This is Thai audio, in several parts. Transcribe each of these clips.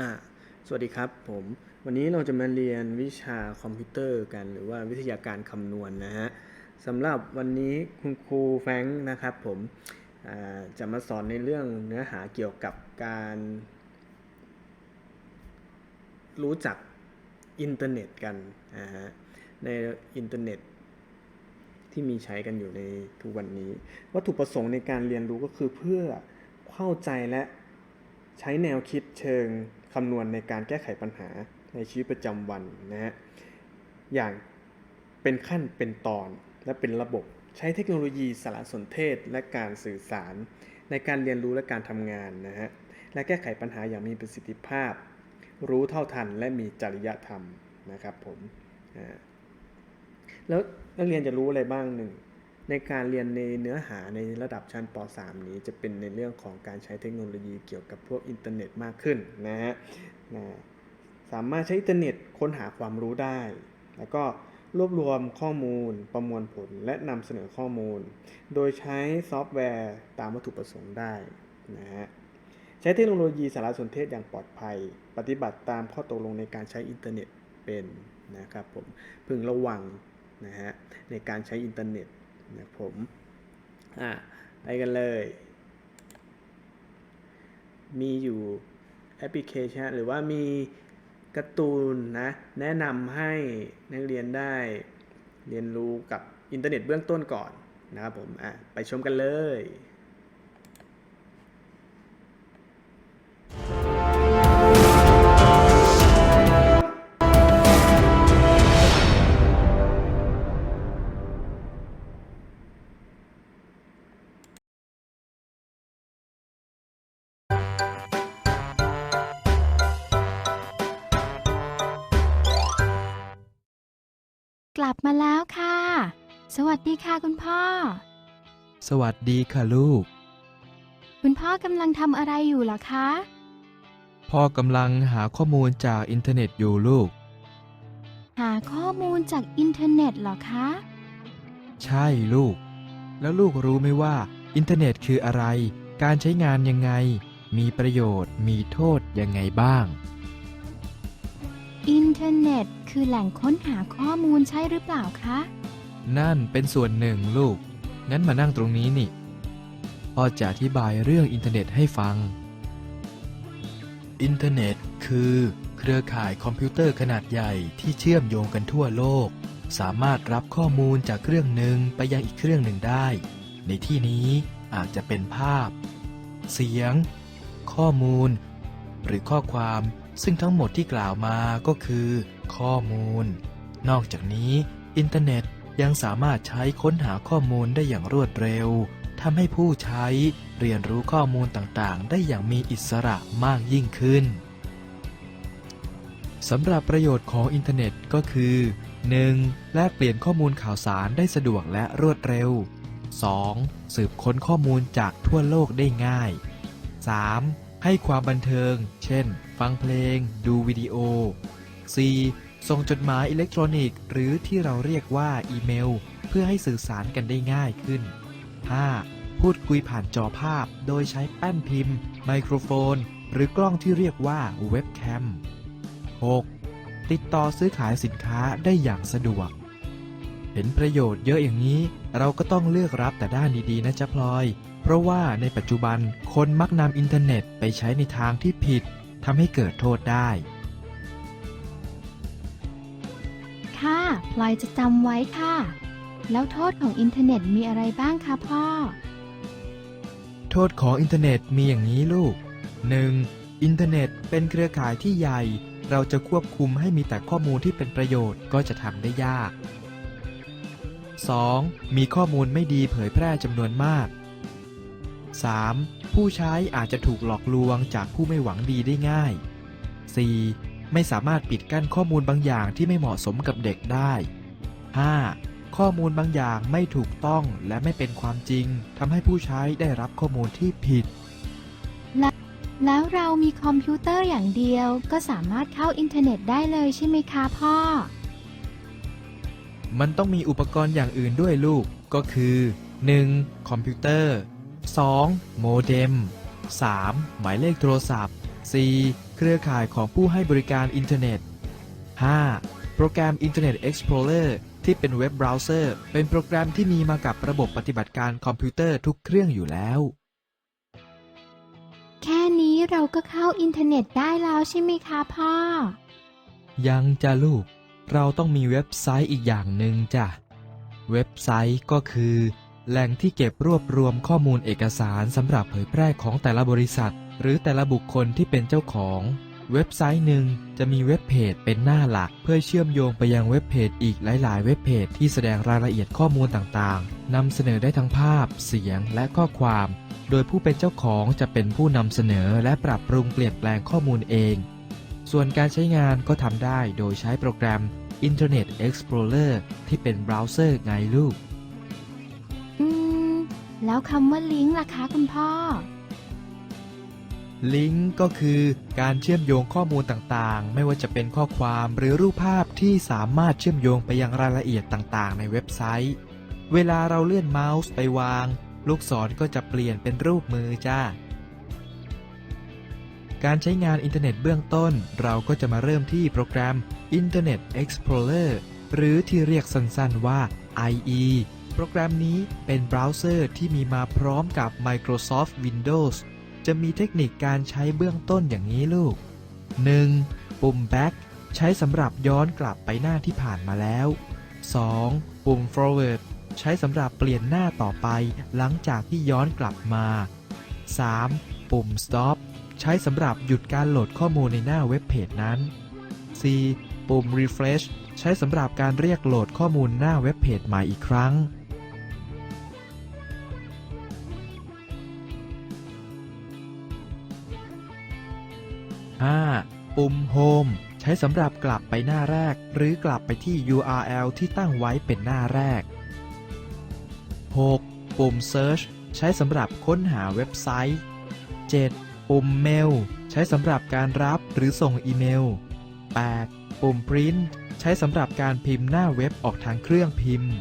อ่าสวัสดีครับผม วันนี้เราจะมาเรียนวิชาคอมพิวเตอร์กัน หรือว่าวิทยาการคำนวณนะฮะสำหรับวันนี้คุณครูแฟงนะครับผมจะมาสอนในเรื่องเนื้อหาเกี่ยวกับการ รู้จักอินเทอร์เน็ตกันนะฮะในอินเทอร์เน็ตที่มีใช้กันอยู่ในทุกวันนี้ วัตถุประสงค์ในการเรียนรู้ก็คือเพื่อเข้าใจและใช้แนวคิดเชิง คำนวณในการแก้ไขปัญหาในชีวิตประจำวันนะฮะอย่างเป็นขั้นเป็นตอนและเป็นระบบใช้เทคโนโลยีสารสนเทศและการสื่อสาร ในการเรียนรู้และการทำงานนะฮะและแก้ไขปัญหาอย่างมีประสิทธิภาพ รู้เท่าทันและมีจริยธรรมนะครับผมอ่าแล้วนักเรียนจะรู้อะไรบ้างหนึ่ง ในการเรียนในเนื้อหาในระดับชั้นป .3 นี้จะเป็นในเรื่องของการใช้เทคโนโลยีเกี่ยวกับพวกอินเทอร์เน็ตมากขึ้นนะฮะนะสามารถใช้อินเทอร์เน็ตค้นหาความรู้ได้ แล้วก็รวบรวมข้อมูลประมวลผลและนำเสนอข้อมูล โดยใช้ซอฟต์แวร์ตามวัตถุประสงค์ได้นะฮะใช้เทคโนโลยีสารสนเทศอย่างปลอดภัย ปฏิบัติตามข้อตกลงในการใช้อินเทอร์เน็ตเป็นนะครับผมพึงระวังนะฮะในการใช้อินเทอร์เน็ต นะผมอะไปกันเลย มีอยู่แอปพลิเคชัน หรือว่ามีการ์ตูนนะแนะนำให้นักเรียนได้เรียนรู้กับอินเทอร์เน็ตเบื้องต้นก่อนนะครับผมอะไปชมกันเลย ลับมาแล้วค่ะ สวัสดีค่ะคุณพ่อ สวัสดีค่ะลูก คุณพ่อกำลังทำอะไรอยู่เหรอคะ พ่อกำลังหาข้อมูลจากอินเทอร์เน็ตอยู่ลูก หาข้อมูลจากอินเทอร์เน็ตเหรอคะ ใช่ลูก แล้วลูกรู้ไหมว่า อินเทอร์เน็ตคืออะไร การใช้งานยังไง มีประโยชน์ มีโทษยังไงบ้าง อินเทอร์เน็ต คือแหล่งค้นหาข้อมูลใช่หรือเปล่าคะ นั่นเป็นส่วนหนึ่งลูก งั้นมานั่งตรงนี้นี่ พ่อจะอธิบายเรื่องอินเทอร์เน็ตให้ฟัง อินเทอร์เน็ตคือ เครือข่ายคอมพิวเตอร์ขนาดใหญ่ที่เชื่อมโยงกันทั่วโลก สามารถรับข้อมูลจากเครื่องหนึ่งไปยังอีกเครื่องหนึ่งได้ ในที่นี้อาจจะเป็นภาพ เสียง ข้อมูล หรือข้อความซึ่งทั้งหมดที่กล่าวมาก็คือ ข้อมูล นอกจากนี้ อินเทอร์เน็ตยังสามารถใช้ค้นหาข้อมูลได้อย่างรวดเร็วทำให้ผู้ใช้เรียนรู้ข้อมูลต่างๆ ได้อย่างมีอิสระมากยิ่งขึ้นสำหรับประโยชน์ของอินเทอร์เน็ตก็คือ 1. แลกเปลี่ยนข้อมูลข่าวสารได้สะดวกและรวดเร็ว 2. สืบค้นข้อมูลจากทั่วโลกได้ง่าย 3. ให้ความบันเทิง เช่น ฟังเพลง ดูวิดีโอ 4. ส่งจดหมายอิเล็กทรอนิกส์ หรือที่เราเรียกว่าอีเมล เพื่อให้สื่อสารกันได้ง่ายขึ้น 5. พูดคุยผ่านจอภาพ โดยใช้แป้นพิมพ์ ไมโครโฟน หรือกล้องที่เรียกว่าเว็บแคม 6. ติดต่อซื้อขายสินค้าได้อย่างสะดวก เห็นประโยชน์เยอะอย่างนี้ เราก็ต้องเลือกรับแต่ด้านดีๆ นะจ๊ะพลอย เพราะว่าในปัจจุบันคนมักนำอินเทอร์เน็ตไปใช้ในทางที่ผิดทำให้เกิดโทษได้ พลอยจะจำไว้ค่ะ แล้วโทษของอินเทอร์เน็ตมีอะไรบ้างคะพ่อ โทษของอินเทอร์เน็ตมีอย่างนี้ลูก 1. อินเทอร์เน็ตเป็นเครือข่ายที่ใหญ่ เราจะควบคุมให้มีแต่ข้อมูลที่เป็นประโยชน์ก็จะทำได้ยาก 2. มีข้อมูลไม่ดีเผยแพร่จำนวนมาก 3. ผู้ใช้อาจจะถูกหลอกลวงจากผู้ไม่หวังดีได้ง่าย 4. ไม่สามารถปิดกั้นข้อมูลบางอย่างที่ไม่เหมาะสมกับเด็กได้ 5. ข้อมูลบางอย่างไม่ถูกต้องและไม่เป็นความจริงทำให้ผู้ใช้ได้รับข้อมูลที่ผิด แล้วเรามีคอมพิวเตอร์อย่างเดียวก็สามารถเข้าอินเทอร์เน็ตได้เลยใช่ไหมคะพ่อ มันต้องมีอุปกรณ์อย่างอื่นด้วยลูก ก็คือ 1. คอมพิวเตอร์ 2. โมเด็ม 3. หมายเลขโทรศัพท์ 4. เครือข่ายของผู้ให้บริการอินเทอร์เน็ต 5. โปรแกรม Internet Explorer ที่เป็นเว็บเบราว์เซอร์ เป็นโปรแกรมที่มีมากับระบบปฏิบัติการคอมพิวเตอร์ทุกเครื่องอยู่แล้ว แค่นี้เราก็เข้าอินเทอร์เน็ตได้แล้วใช่ไหมคะพ่อ ยังจะลูก เราต้องมีเว็บไซต์อีกอย่างหนึ่งจ้ะ เว็บไซต์ก็คือ แหล่งที่เก็บรวบรวมข้อมูลเอกสารสำหรับเผยแพร่ของแต่ละบริษัท หรือแต่ละบุคคลที่เป็นเจ้าของ เว็บไซต์หนึ่งจะมีเว็บเพจเป็นหน้าหลัก เพื่อเชื่อมโยงไปยังเว็บเพจอีกหลาย ๆ เว็บเพจที่แสดงรายละเอียดข้อมูลต่างๆนำเสนอได้ทั้งภาพ เสียงและข้อความ โดยผู้เป็นเจ้าของจะเป็นผู้นำเสนอและปรับปรุงเปลี่ยนแปลงข้อมูลเอง ส่วนการใช้งานก็ทำได้โดยใช้โปรแกรม Internet Explorer ที่เป็นเบราว์เซอร์ไงลูก อืม แล้วคำว่าลิงก์ล่ะคะคุณพ่อ ลิงก์ก็คือการเชื่อมโยงข้อมูลต่างๆ ไม่ว่าจะเป็นข้อความหรือรูปภาพที่สามารถเชื่อมโยงไปยังรายละเอียดต่างๆ ในเว็บไซต์ เวลาเราเลื่อนเมาส์ไปวาง ลูกศรก็จะเปลี่ยนเป็นรูปมือจ้า การใช้งานอินเทอร์เน็ตเบื้องต้น เราก็จะมาเริ่มที่โปรแกรม Internet Explorer หรือที่เรียกสั้นๆว่า IE โปรแกรมนี้เป็นเบราว์เซอร์ที่มีมาพร้อมกับ Microsoft Windows จะมีเทคนิคการใช้เบื้องต้นอย่างนี้ลูก 1. ปุ่ม Back ใช้สำหรับย้อนกลับไปหน้าที่ผ่านมาแล้ว 2. ปุ่ม Forward ใช้สำหรับเปลี่ยนหน้าต่อไปหลังจากที่ย้อนกลับมา 3. ปุ่ม Stop ใช้สำหรับหยุดการโหลดข้อมูลในหน้าเว็บเพจนั้น 4. ปุ่ม Refresh ใช้สำหรับการเรียกโหลดข้อมูลหน้าเว็บเพจใหม่อีกครั้ง 5. ปุ่ม Home ใช้สำหรับกลับไปหน้าแรก หรือกลับไปที่ URL ที่ตั้งไว้เป็นหน้าแรก 6. ปุ่ม Search ใช้สำหรับค้นหาเว็บไซต์ 7. ปุ่ม Mail ใช้สำหรับการรับหรือส่งอีเมล 8. ปุ่ม Print ใช้สำหรับการพิมพ์หน้าเว็บออกทางเครื่องพิมพ์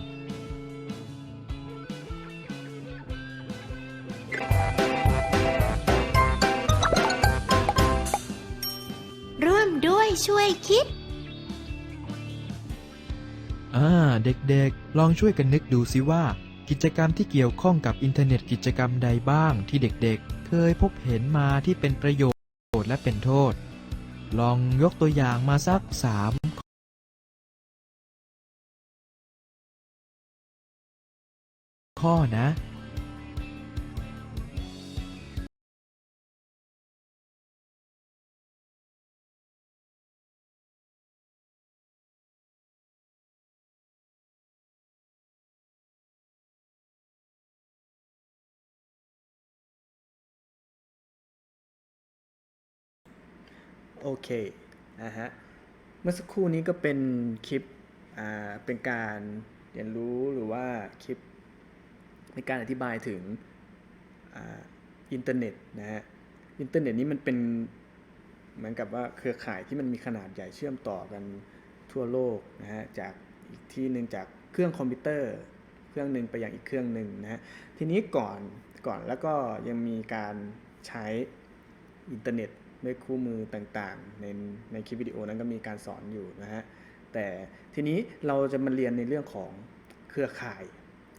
เด็กๆ ลองช่วยกันนึกดูซิว่า กิจกรรมที่เกี่ยวข้องกับอินเทอร์เน็ตกิจกรรมใดบ้างที่เด็กๆ เคยพบเห็นมาที่เป็นประโยชน์และเป็นโทษ ลองยกตัวอย่างมาสักสามข้อนะ โอเคนะฮะเมื่อสักครู่นี้ก็เป็นคลิปอ่าเป็นการเรียนรู้หรือว่าคลิปในการอธิบายถึงอ่าอินเทอร์เน็ตนะฮะอินเทอร์เน็ตนี้มันเป็นเหมือนกับว่าเครือข่ายที่มันมีขนาดใหญ่เชื่อมต่อกันทั่วโลกนะฮะจากอีกที่หนึ่งจากเครื่องคอมพิวเตอร์ เครื่องหนึ่งไปยังอีกเครื่องหนึ่งนะฮะทีนี้ก่อนก่อนแล้วก็ยังมีการใช้อินเทอร์เน็ต ด้วยคู่มือต่างๆ ในในคลิปวิดีโอนั้นก็มีการสอนอยู่นะฮะแต่ทีนี้เราจะมาเรียนในเรื่องของเครือข่าย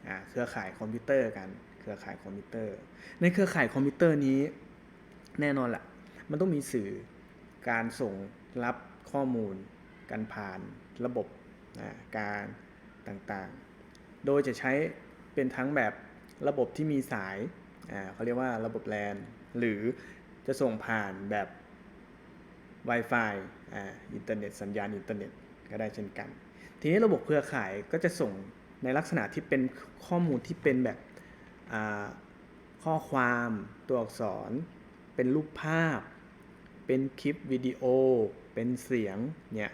อ่าเครือข่ายคอมพิวเตอร์กัน เครือข่ายคอมพิวเตอร์ ในเครือข่ายคอมพิวเตอร์นี้แน่นอนแหละมันต้องมีสื่อการส่งรับข้อมูลกันผ่านระบบอ่าการต่างๆ โดยจะใช้เป็นทั้งแบบระบบที่มีสายอ่าเขาเรียกว่าระบบแลนหรือ จะส่งผ่านแบบ Wi-Fi อ่าอินเทอร์เน็ตสัญญาณอินเทอร์เน็ตก็ได้เช่นกัน ทีนี้ระบบเครือข่ายก็จะส่งในลักษณะที่เป็นข้อมูลที่เป็นแบบข้อความตัวอักษร เป็นรูปภาพ เป็นคลิปวิดีโอ เป็นเสียงเนี่ย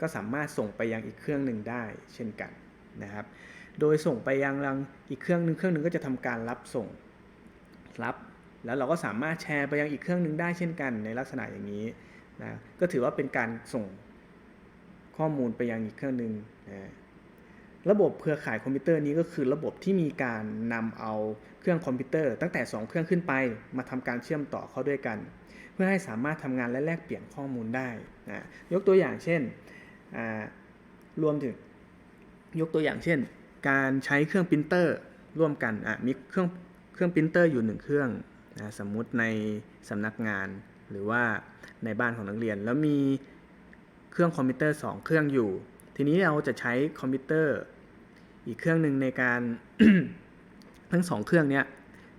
ก็สามารถส่งไปยังอีกเครื่องหนึ่งได้เช่นกันนะครับ โดยส่งไปยังรังอีกเครื่องหนึ่งเครื่องหนึ่งก็จะทำการรับส่ง รับ แล้วเราก็สามารถแชร์ไปยังอีกเครื่องหนึ่งได้เช่นกันในลักษณะอย่างนี้นะก็ถือว่าเป็นการส่งข้อมูลไปยังอีกเครื่องหนึ่งนะระบบเครือข่ายคอมพิวเตอร์นี้ก็คือระบบที่มีการนำเอาเครื่องคอมพิวเตอร์ ตั้งแต่ 2 เครื่องขึ้นไป มาทำการเชื่อมต่อเข้าด้วยกัน เพื่อให้สามารถทำงานและแลกเปลี่ยนข้อมูลได้นะยกตัวอย่างเช่นรวมถึงยกตัวอย่างเช่น การใช้เครื่องปรินเตอร์ร่วมกันอะมีเครื่องเครื่องปรินเตอร์อยู่หนึ่งเครื่อง นะสมมุติในสำนักงานหรือว่าในบ้านของนักเรียน แล้วมีเครื่องคอมพิวเตอร์ 2 เครื่องอยู่ ทีนี้เราจะใช้คอมพิวเตอร์อีกเครื่องหนึ่งในการทั้งสองเครื่องเนี้ย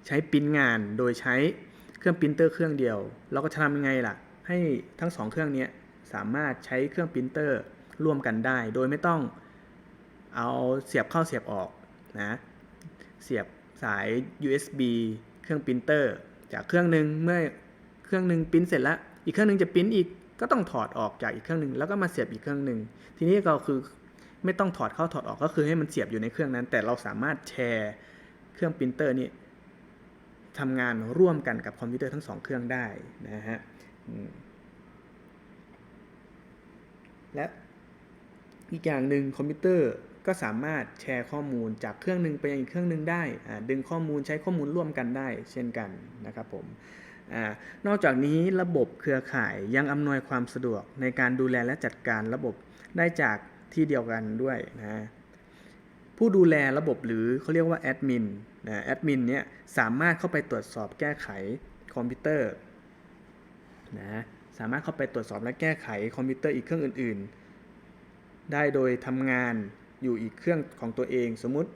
ใช้ปิ้นงานโดยใช้เครื่องปรินเตอร์เครื่องเดียว เราก็จะทำยังไงล่ะ ให้ทั้งสองเครื่องนี้สามารถใช้เครื่องปรินเตอร์ร่วมกันได้ โดยไม่ต้องเอาเสียบเข้าเสียบออกนะเสียบสาย USB เครื่องปรินเตอร์ จากเครื่องหนึ่งเมื่อเครื่องหนึ่งปริ้นเสร็จแล้ว อีกเครื่องหนึ่งจะปริ้นอีกก็ต้องถอดออกจากอีกเครื่องหนึ่งแล้วก็มาเสียบอีกเครื่องหนึ่งทีนี้ก็คือไม่ต้องถอดเข้าถอดออกก็คือให้มันเสียบอยู่ในเครื่องนั้น แต่เราสามารถแชร์เครื่องปรินเตอร์นี่ทำงานร่วมกันกับคอมพิวเตอร์ทั้งสองเครื่องได้นะฮะและอีกอย่างหนึ่งคอมพิวเตอร์ ก็สามารถแชร์ข้อมูลจากเครื่องหนึ่งไปยังอีกเครื่องหนึ่งได้ ดึงข้อมูลใช้ข้อมูลร่วมกันได้ เช่นกันนะครับผมอนอกจากนี้ระบบเครือข่ายยังอำนวยความสะดวกในการดูแลและจัดการระบบได้จากที่เดียวกันด้วยนะผู้ดูแลระบบหรือเขาเรียกว่าแอดมินนะแอดมินเนี่ยสามารถเข้าไปตรวจสอบแก้ไขคอมพิวเตอร์นะสามารถเข้าไปตรวจสอบและแก้ไขคอมพิวเตอร์อีกเครื่องอื่น ๆ ได้โดยทำงาน อยู่อีกเครื่องของตัวเอง สมมุติ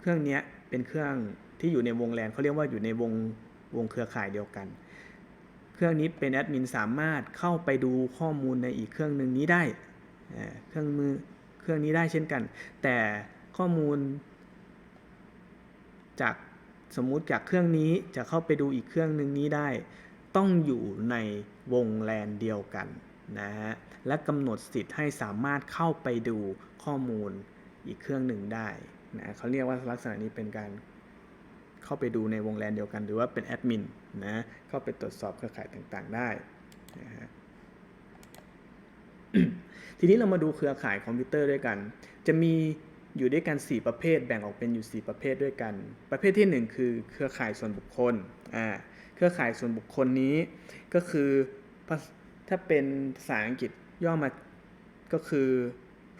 เครื่องนี้เป็นเครื่องที่อยู่ในวงแลนเขาเรียกว่าอยู่ในวงวงเครือข่ายเดียวกัน เครื่องนี้เป็นแอดมินสามารถเข้าไปดูข้อมูลในอีกเครื่องหนึ่งนี้ได้เครื่องมือเครื่องนี้ได้เช่นกัน แต่ข้อมูล จากสมมุติจากเครื่องนี้จะเข้าไปดูอีกเครื่องหนึ่งนี้ได้ ต้องอยู่ในวงแลนเดียวกันนะฮะและกำหนดสิทธิ์ให้สามารถเข้าไปดูข้อมูล อีกเครื่องหนึ่งได้นะเขาเรียกว่าลักษณะนี้เป็นการเข้าไปดูในวงแลนเดียวกัน หรือว่าเป็นแอดมินนะเข้าไปตรวจสอบเครือข่ายต่างๆได้นะฮะทีนี้เรามาดูเครือข่ายคอมพิวเตอร์ด้วยกัน จะมีอยู่ด้วยกัน 4 ประเภท แบ่งออกเป็นอยู่ 4 ประเภทด้วยกัน ประเภทที่ 1 คือเครือข่ายส่วนบุคคลอ่าเครือข่ายส่วนบุคคลนี้ก็คือถ้าเป็นภาษาอังกฤษย่อมาก็คือ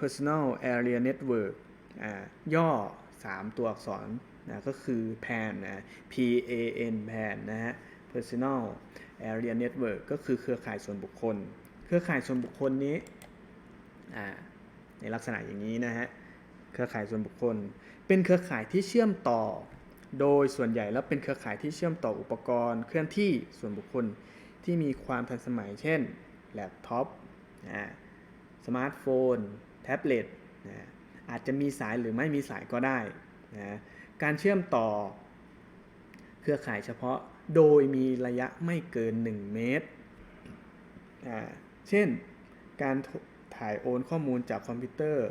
personal area network อ่าย่อ 3 ตัวอักษรนะก็คือ PAN นะ P A N PAN นะฮะ personal area network ก็คือเครือข่ายส่วนบุคคล เครือข่ายส่วนบุคคลนี้อ่าในลักษณะอย่างนี้นะฮะ เครือข่ายส่วนบุคคล เป็นเครือข่ายที่เชื่อมต่อ โดยส่วนใหญ่แล้วเป็นเครือข่ายที่เชื่อมต่ออุปกรณ์ เคลื่อนที่ส่วนบุคคลที่มีความทันสมัย เช่น แล็ปท็อปอ่าสมาร์ทโฟน แท็บเล็ตนะอาจจะมีสายหรือไม่มีสายก็ได้นะการเชื่อมต่อ เครือข่ายเฉพาะโดยมีระยะไม่เกิน 1 เมตร เช่น การถ่ายโอนข้อมูลจากคอมพิวเตอร์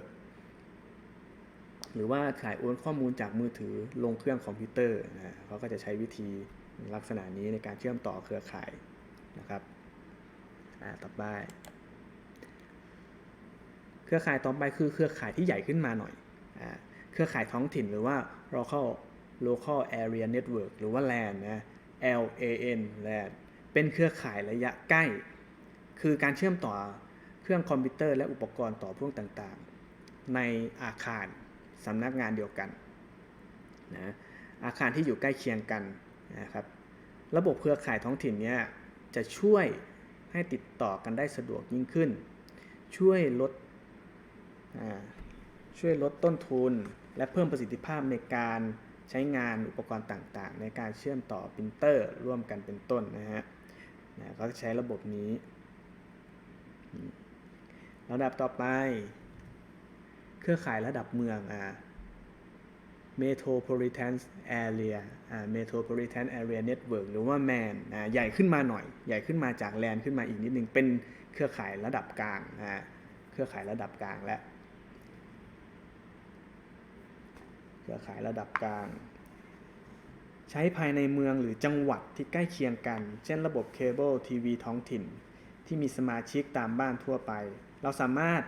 หรือว่าถ่ายโอนข้อมูลจากมือถือลงเครื่องคอมพิวเตอร์นะเขาก็จะใช้วิธีลักษณะนี้ในการเชื่อมต่อเครือข่ายนะครับต่อไป เครือข่ายต่อไปคือเครือข่ายที่ใหญ่ขึ้นมาหน่อยอ่าเครือข่ายท้องถิ่นหรือว่า local local area network หรือว่า LAN นะ LAN LAN เป็นเครือข่ายระยะใกล้ คือการเชื่อมต่อเครื่องคอมพิวเตอร์และอุปกรณ์ต่อพ่วงต่างๆ ในอาคารสำนักงานเดียวกันนะอาคารที่อยู่ใกล้เคียงกันนะครับ ระบบเครือข่ายท้องถิ่นเนี้ยจะช่วยให้ติดต่อกันได้สะดวกยิ่งขึ้น ช่วยลด ช่วยลดต้นทุน และเพิ่มประสิทธิภาพในการใช้งานอุปกรณ์ต่างๆ ในการเชื่อมต่อปรินเตอร์ร่วมกันเป็นต้นนะฮะนะก็ใช้ระบบนี้ระดับต่อไป เครือข่ายระดับเมืองอ่า Metropolitan Area อ่า Metropolitan Area Network หรือว่า MAN อ่าใหญ่ขึ้นมาหน่อย ใหญ่ขึ้นมาจากแลนขึ้นมาอีกนิดนึง เป็นเครือข่ายระดับกลางอ่าเครือข่ายระดับกลางและ เครือข่ายระดับกลาง ใช้ภายในเมืองหรือจังหวัดที่ใกล้เคียงกัน เช่นระบบเคเบิลทีวีท้องถิ่น ที่มีสมาชิกตามบ้านทั่วไป เราสามารถ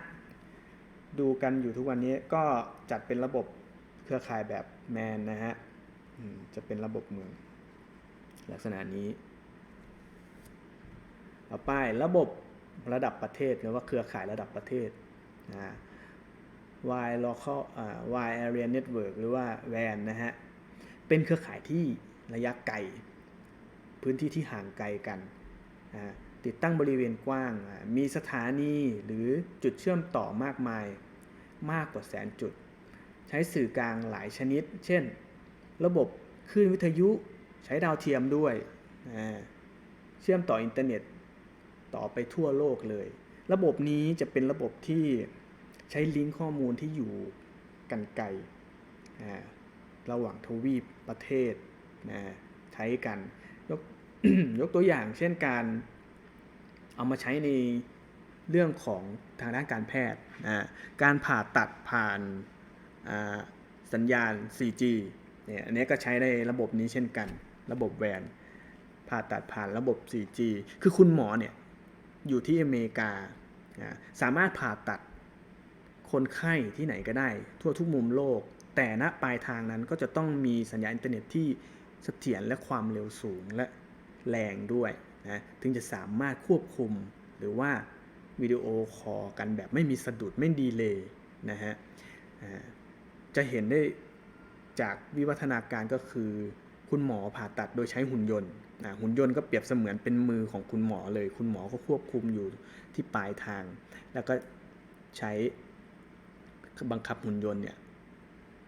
ดูกันอยู่ทุกวันนี้ก็จัดเป็นระบบเครือข่ายแบบแมนนะฮะจะเป็นระบบเมืองลักษณะนี้ต่อไประบบระดับประเทศหรือว่าเครือข่ายระดับประเทศนะ Wide Local อ่า Wide Area Network หรือว่า WAN นะฮะ เป็นเครือข่ายที่ระยะไกล พื้นที่ที่ห่างไกลกัน ติดตั้งบริเวณกว้าง มีสถานีหรือจุดเชื่อมต่อมากมาย มากกว่าแสนจุด ใช้สื่อกลางหลายชนิด เช่น ระบบคลื่นวิทยุ ใช้ดาวเทียมด้วย เชื่อมต่ออินเทอร์เน็ตต่อไปทั่วโลกเลย ระบบนี้จะเป็นระบบที่ ใช้ลิงก์ข้อมูลที่อยู่กันไกลระหว่างทวีปประเทศนะใช้กันยกยกตัวอย่างเช่นการเอามาใช้ในเรื่องของทางด้านการแพทย์นะการผ่าตัดผ่านสัญญาณ 4G เนี่ยอันนี้ก็ใช้ในระบบนี้เช่นกัน ระบบแวนผ่าตัดผ่านระบบ 4G คือคุณหมอเนี่ยอยู่ที่อเมริกานะสามารถผ่าตัด คนไข้ที่ไหนก็ได้ ทั่วทุกมุมโลก แต่ณปลายทางนั้นก็จะต้องมีสัญญาณอินเทอร์เน็ตที่เสถียรและความเร็วสูงและแรงด้วยนะถึงจะสามารถควบคุมหรือว่าวิดีโอคอลกันแบบไม่มีสะดุดไม่ดีเลยนะฮะจะเห็นได้จากวิวัฒนาการก็คือคุณหมอผ่าตัดโดยใช้หุ่นยนต์นะหุ่นยนต์ก็เปรียบเสมือนเป็นมือของคุณหมอเลย คุณหมอก็ควบคุมอยู่ที่ปลายทาง แล้วก็ใช้ บังคับหุ่นยนต์เนี่ย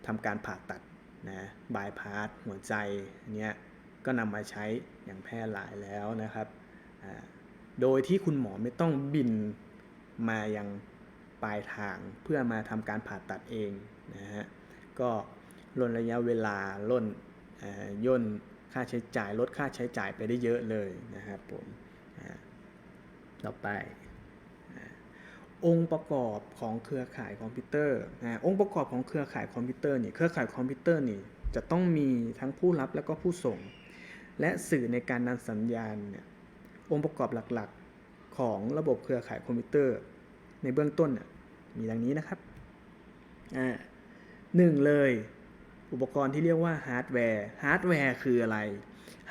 ทำการผ่าตัดนะบายพาสหัวใจเนี้ยก็นำมาใช้อย่างแพร่หลายแล้วนะครับ โดยที่คุณหมอไม่ต้องบินมายังปลายทางเพื่อมาทำการผ่าตัดเองนะฮะก็ลดระยะเวลาล่นย่นค่าใช้จ่ายลดค่าใช้จ่ายไปได้เยอะเลยนะครับผมต่อไป องค์ประกอบของเครือข่ายคอมพิวเตอร์นะองค์ประกอบของเครือข่ายคอมพิวเตอร์นี่เครือข่ายคอมพิวเตอร์นี่จะต้องมีทั้งผู้รับแล้วก็ผู้ส่ง และสื่อในการนำสัญญาณเนี่ยองค์ประกอบหลักๆของระบบเครือข่ายคอมพิวเตอร์ ในเบื้องต้นมีดังนี้นะครับหนึ่งเลยอุปกรณ์ที่เรียกว่าฮาร์ดแวร์ฮาร์ดแวร์คืออะไร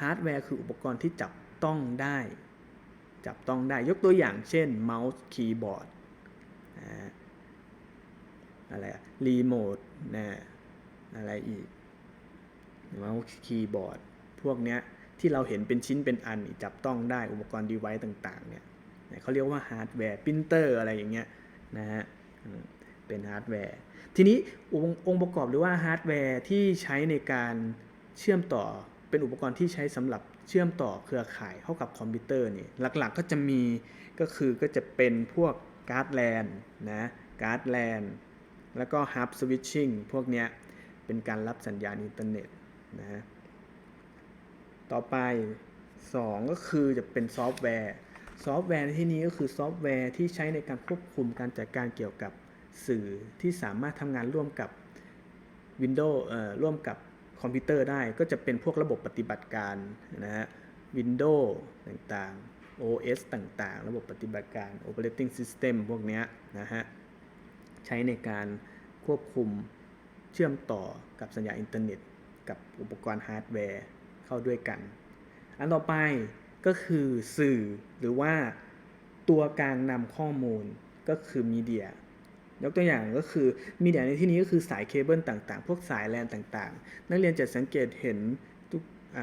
ฮาร์ดแวร์คืออุปกรณ์ที่จับต้องได้ จับต้องได้ยกตัวอย่างเช่นเมาส์คีย์บอร์ด อะไรอะรีโมทนะอะไรอีกเมาส์คีย์บอร์ด พวกเนี้ยที่เราเห็นเป็นชิ้นเป็นอันจับต้องได้อุปกรณ์ดีไวซ์ต่างๆเนี่ยเขาเรียกว่าฮาร์ดแวร์ปรินเตอร์อะไรอย่างเงี้ยนะฮะเป็นฮาร์ดแวร์ ทีนี้องค์ประกอบหรือว่าฮาร์ดแวร์ที่ใช้ในการเชื่อมต่อเป็นอุปกรณ์ที่ใช้สำหรับเชื่อมต่อเครือข่ายเข้ากับคอมพิวเตอร์นี่หลักๆก็จะมีก็คือก็จะเป็นพวก การ์ดแลนนะการ์ดแลนแล้วก็ฮับสวิตชิ่งพวกเนี้ยเป็นการรับสัญญาณอินเทอร์เน็ตนะต่อไป 2 ก็คือจะเป็นซอฟต์แวร์ซอฟต์แวร์ในที่นี้ก็คือซอฟต์แวร์ที่ใช้ในการควบคุมการจัดการเกี่ยวกับสื่อที่สามารถทำงานร่วมกับ Windows เอ่อร่วมกับคอมพิวเตอร์ได้ก็จะเป็นพวกระบบปฏิบัติการนะฮะ Windows ต่างๆ OS ต่างๆ ระบบปฏิบัติการ Operating System พวกนี้นะฮะ ใช้ในการควบคุมเชื่อมต่อกับสัญญาณอินเทอร์เน็ต กับอุปกรณ์ฮาร์ดแวร์เข้าด้วยกัน อันต่อไปก็คือสื่อหรือว่าตัวกลางนำข้อมูลก็คือมีเดียยกตัวอย่างก็คือมีเดียในที่นี้ก็คือสายเคเบิลต่างๆ พวกสายแลนต่างๆ นักเรียนจะสังเกตเห็นทุกอ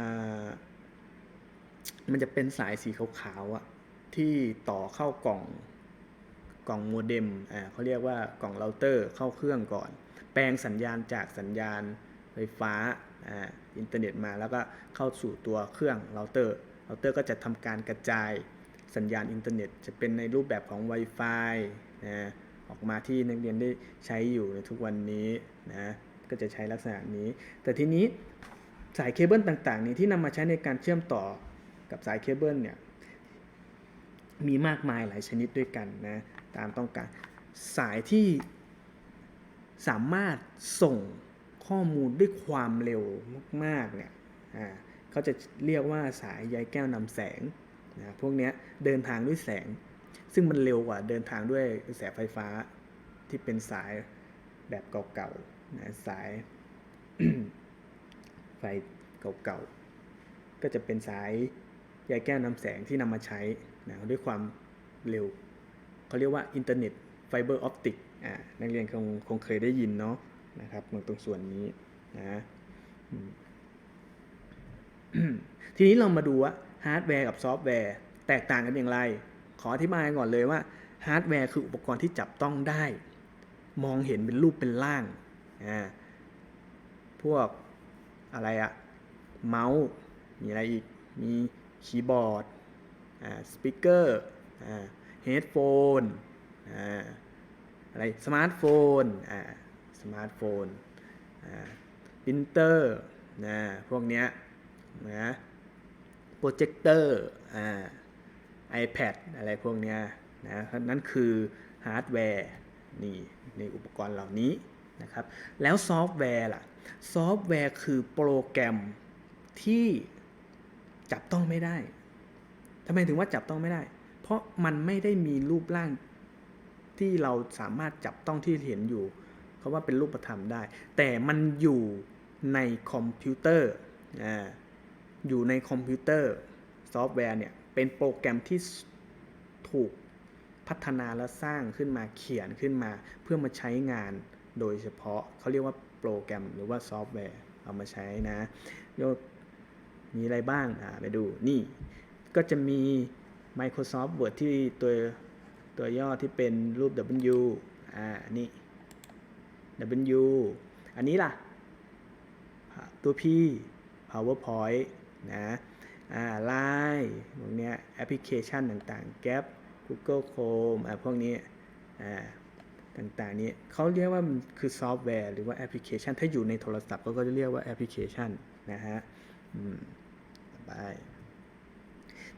มันจะเป็นสายสีขาวๆอะที่ต่อเข้ากล่องกล่องโมเด็มอ่าเขาเรียกว่ากล่องเราเตอร์เข้าเครื่องก่อน แปลงสัญญาณจากสัญญาณไฟฟ้าอ่าอินเทอร์เน็ตมาแล้วก็เข้าสู่ตัวเครื่องเราเตอร์เราเตอร์ก็จะทำการกระจายสัญญาณอินเทอร์เน็ต จะเป็นในรูปแบบของ Wi-Fi นะออกมาที่นักเรียนได้ใช้อยู่ในทุกวันนี้นะก็จะใช้ลักษณะนี้ แต่ทีนี้สายเคเบิลต่างๆ นี้ที่นำมาใช้ในการเชื่อมต่อ กับสายเคเบิลเนี่ยมีมากมายหลายชนิดด้วยกันนะตามต้องการสายที่สามารถส่งข้อมูลด้วยความเร็วมากๆเนี่ยอ่าเขาจะเรียกว่าสายใยแก้วนำแสงนะพวกเนี้ยเดินทางด้วยแสง ซึ่งมันเร็วกว่าเดินทางด้วยกระแสไฟฟ้าที่เป็นสายแบบเก่าๆนะสายไฟเก่าๆก็จะเป็นสาย ใยแก้วนำแสงที่นำมาใช้นะด้วยความเร็วเขาเรียกว่าอินเทอร์เน็ตไฟเบอร์ออปติกอ่านักเรียนคงคงเคยได้ยินเนาะนะครับตรงตรงส่วนนี้นะทีนี้เรามาดูว่าฮาร์ดแวร์กับซอฟต์แวร์แตกต่างกันอย่างไร ขออธิบายก่อนเลยว่าฮาร์ดแวร์คืออุปกรณ์ที่จับต้องได้ มองเห็นเป็นรูปเป็นร่างอ่าพวกอะไรอะเมาส์มีอะไรอีกมี คีย์บอร์ดอ่าสปีกเกอร์อ่าเฮดโฟนอ่าอะไรสมาร์ทโฟนอ่าสมาร์ทโฟนอ่าปรินเตอร์นะพวกเนี้ยนะโปรเจคเตอร์อ่า iPad อะไรพวกเนี้ยนะนั่นคือฮาร์ดแวร์นี่ในอุปกรณ์เหล่านี้นะครับแล้วซอฟต์แวร์ล่ะ ซอฟต์แวร์คือโปรแกรมที่ จับต้องไม่ได้ทำไมถึงว่าจับต้องไม่ได้ เพราะมันไม่ได้มีรูปร่างที่เราสามารถจับต้องที่เห็นอยู่เขาว่าเป็นรูปธรรมได้ แต่มันอยู่ในคอมพิวเตอร์อ่าอยู่ในคอมพิวเตอร์ซอฟต์แวร์เนี่ยเป็นโปรแกรมที่ถูกพัฒนาและสร้างขึ้นมาเขียนขึ้นมา เพื่อมาใช้งานโดยเฉพาะเขาเรียกว่าโปรแกรมหรือว่าซอฟต์แวร์เอามาใช้นะยก มีอะไรบ้างอ่าไปดูนี่ก็จะมี Microsoft Word ที่ตัวตัวย่อที่เป็นรูป W อ่านี่ W อันนี้ล่ะ ตัว P PowerPoint นะอ่า Line พวกเนี้ยแอปพลิเคชันต่างๆ Gap Google Chrome อ่าพวกนี้อ่าต่างๆนี้เขาเรียกว่ามันคือซอฟต์แวร์หรือว่าแอปพลิเคชัน ถ้าอยู่ในโทรศัพท์เขาก็จะเรียกว่าแอปพลิเคชันนะฮะอืม ไป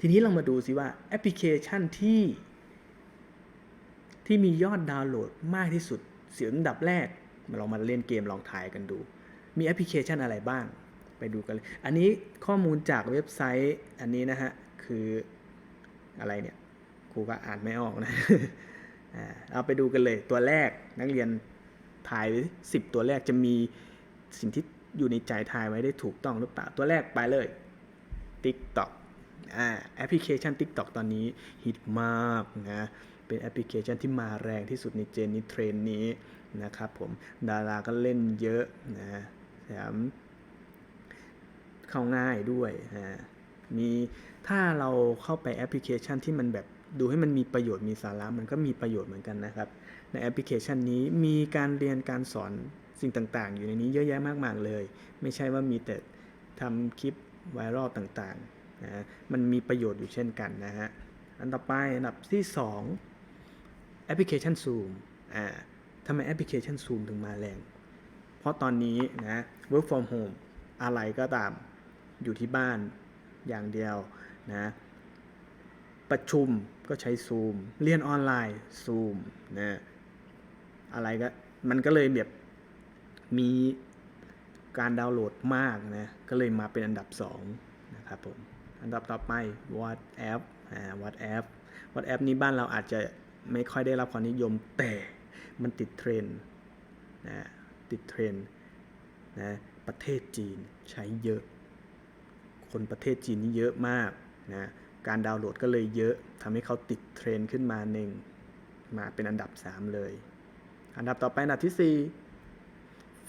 ทีนี้เรามาดูซิว่าแอปพลิเคชันที่ที่มียอดดาวน์โหลดมากที่สุด เสียงดับแรกมาลองมาเล่นเกมลองทายกันดู มีแอปพลิเคชันอะไรบ้าง ไปดูกันเลย อันนี้ข้อมูลจากเว็บไซต์อันนี้นะฮะ คืออะไรเนี่ยครูก็อ่านไม่ออกนะเอาไปดูกันเลยตัวแรกนักเรียนทายสิบตัวแรกจะมีสิ่งที่อยู่ในใจทายไว้ได้ถูกต้องหรือเปล่าตัวแรกไปเลย TikTok อ่าแอปพลิเคชัน TikTok ตอนนี้ฮิตมากนะเป็นแอปพลิเคชันที่มาแรงที่สุดในเจนนี้เทรนนี้นะครับผมดาราก็เล่นเยอะนะแถมเข้าง่ายด้วยนะมีถ้าเราเข้าไปแอปพลิเคชันที่มันแบบดูให้มันมีประโยชน์มีสาระมันก็มีประโยชน์เหมือนกันนะครับ ในแอปพลิเคชันนี้มีการเรียนการสอนสิ่งต่างๆ อยู่ในนี้เยอะแยะมากมายเลย ไม่ใช่ว่ามีแต่ทำคลิป ไวรัลต่างๆนะมันมีประโยชน์อยู่เช่นกันนะฮะ อันต่อไปอันดับที่ 2 แอปพลิเคชัน Zoom อ่าทำไมแอปพลิเคชัน Zoom ถึงมาแรง เพราะตอนนี้นะ work from home อะไรก็ตามอยู่ที่บ้านอย่างเดียวนะประชุมก็ใช้ Zoom เรียนออนไลน์ Zoom นะอะไรก็มันก็เลยแบบมี การดาวน์โหลดมากนะ ก็เลยมาเป็นอันดับ 2 นะครับผม อันดับต่อไป WhatsApp อ่า WhatsApp WhatsApp นี้บ้านเราอาจจะไม่ค่อยได้รับความนิยมแต่มันติดเทรนด์นะติดเทรนด์นะประเทศจีนใช้เยอะ คนประเทศจีนนี่เยอะมากนะการดาวน์โหลดก็เลยเยอะทำให้เขาติดเทรนด์ขึ้นมาหนึ่งมาเป็นอันดับ 3 เลย อันดับต่อไปอันดับที่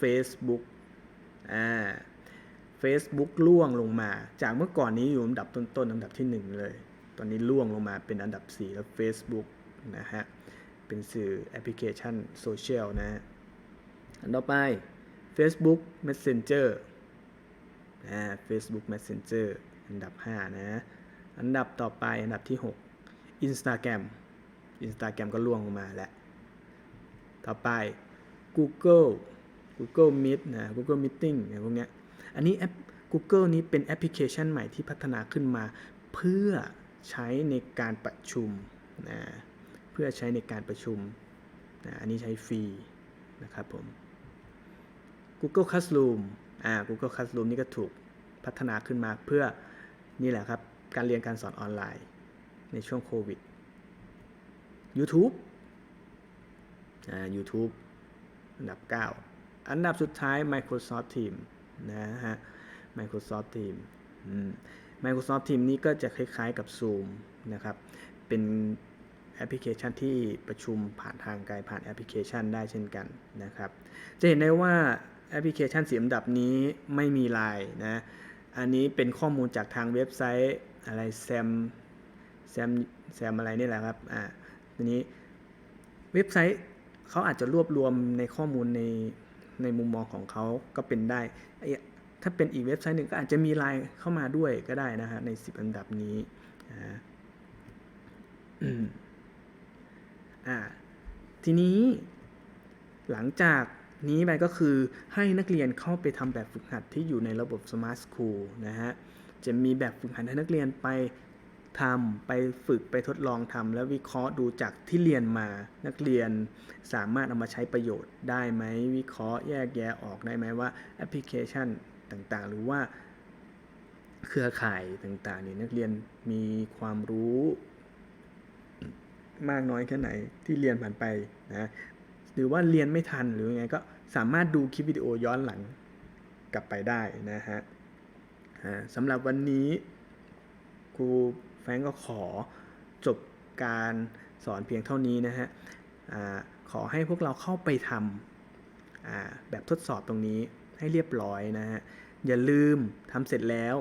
4 Facebook อ่า Facebook ล่วงลงมา จากเมื่อก่อนนี้อยู่อันดับต้นๆอันดับที่ 1 เลย ตอนนี้ล่วงลงมาเป็นอันดับ 4 แล้ว Facebook นะฮะ เป็นสื่อแอปพลิเคชันโซเชียลนะฮะ อันต่อไป Facebook Messenger อ่า Facebook Messenger อันดับ 5 นะ อันดับต่อไปอันดับที่ 6 Instagram Instagram ก็ล่วงลงมาแล้ว ต่อไป Google Google Meet นะ Google Meeting เนี่ยพวกเนี้ย อันนี้แอป Google นี้เป็นแอปพลิเคชันใหม่ที่พัฒนาขึ้นมา เพื่อใช้ในการประชุมนะเพื่อใช้ในการประชุมนะอันนี้ใช้ฟรีนะครับผม Google Classroom อ่า Google Classroom นี่ก็ถูกพัฒนาขึ้นมาเพื่อนี่แหละครับ การเรียนการสอนออนไลน์ในช่วงโควิด YouTube อ่า YouTube อันดับ 9 อันดับสุดท้าย Microsoft Teams นะฮะ Microsoft Teams Microsoft Teams นี้ก็จะคล้ายๆกับ Zoom นะครับ เป็นแอปพลิเคชันที่ประชุมผ่านทางไกลผ่านแอปพลิเคชันได้เช่นกันนะครับ จะเห็นได้ว่าแอปพลิเคชันสีอันดับนี้ไม่มีลายนะ อันนี้เป็นข้อมูลจากทางเว็บไซต์อะไรแซมแซมแซมอะไรนี่แหละครับ อ่าทีนี้เว็บไซต์เขาอาจจะรวบรวมในข้อมูลใน ในมุมมองของเขาก็เป็นได้ ถ้าเป็นอีกเว็บไซต์หนึ่งก็อาจจะมีไลน์เข้ามาด้วยก็ได้นะฮะใน 10 อันดับนี้อ่าทีนี้หลังจากนี้ไปก็คือให้นักเรียนเข้าไปทำแบบฝึกหัดที่อยู่ในระบบ Smart School นะฮะ จะมีแบบฝึกหัดให้นักเรียนไป ทำไปฝึกไปทดลองทำแล้ววิเคราะห์ดูจากที่เรียนมานักเรียนสามารถเอามาใช้ประโยชน์ได้ไหมวิเคราะห์แยกแยะออกได้ไหมว่าแอปพลิเคชันต่างๆ หรือว่าเครือข่ายต่างๆนี่นักเรียนมีความรู้มากน้อยแค่ไหนที่เรียนผ่านไปนะหรือว่าเรียนไม่ทันหรือยังไงก็สามารถดูคลิปวิดีโอย้อนหลังกลับไปได้นะฮะสำหรับวันนี้ครู แฟงก็ขอจบการสอนเพียงเท่านี้นะฮะอาขอให้พวกเราเข้าไปทำแบบทดสอบตรงนี้ให้เรียบร้อยนะฮะ อย่าลืมทำเสร็จแล้ว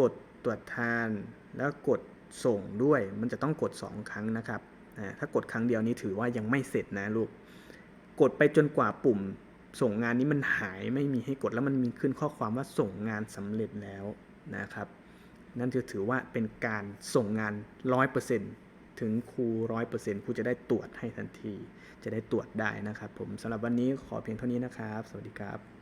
กดตรวจทานแล้วกดส่งด้วย มันจะต้องกด 2 ครั้งนะครับถ้ากดครั้งเดียวนี้ถือว่ายังไม่เสร็จนะลูก กดไปจนกว่าปุ่มส่งงานนี้มันหายไม่มีให้กดแล้วมันมีขึ้นข้อความว่าส่งงานสำเร็จแล้วนะครับ นั่นจะถือว่าเป็นการส่งงาน 100%ถึงครู 100%ครูจะได้ตรวจให้ทันที จะได้ตรวจได้นะครับผมสำหรับวันนี้ขอเพียงเท่านี้นะครับ สวัสดีครับ